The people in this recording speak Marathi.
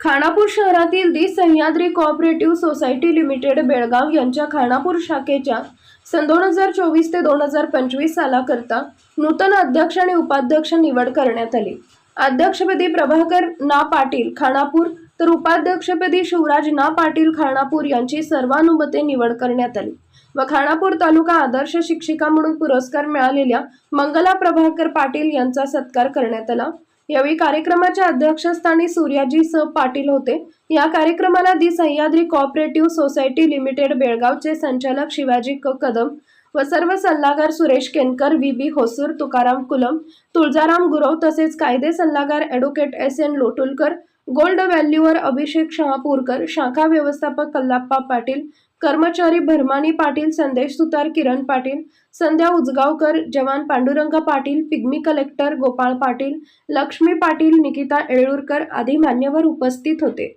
खानापूर शहरातील the Sahyadri cooperative society limited Belgaum यांच्या खानापूर शाखेच्या सन दोन हजार चोवीस ते दोन हजार पंचवीस सालाकरता नूतन अध्यक्ष आणि उपाध्यक्ष निवड करण्यात आली. अध्यक्षपदी प्रभाकर ना पाटील खानापूर तर उपाध्यक्षपदी शिवराज ना पाटील खानापूर यांची सर्वानुमते निवड करण्यात आली व खानापूर तालुका आदर्श शिक्षिका म्हणून पुरस्कार मिळालेल्या मंगला प्रभाकर पाटील यांचा सत्कार करण्यात आला. यावेळी कार्यक्रमाच्या अध्यक्षस्थानी सूर्याजी स पाटील होते. या कार्यक्रमाला the Sahyadri cooperative society limited बेळगावचे संचालक शिवाजी क कदम व सर्व सल्लागार सुरेश केनकर व्ही. बी. होसूर तुकाराम कुलम तुळजाराम गुरव तसेच कायदे सल्लागार advocate S. N. Lotulkar gold valuer Abhishek Shahapurkar शाखा व्यवस्थापक कल्लाप्पा पाटील कर्मचारी भरमानी पाटील संदेश सुतार किरण पाटील संध्या उजगावकर जवान पांडुरंग पाटील पिग्मी कलेक्टर गोपाळ पाटील लक्ष्मी पाटील निकिता येळूरकर आदी मान्यवर उपस्थित होते.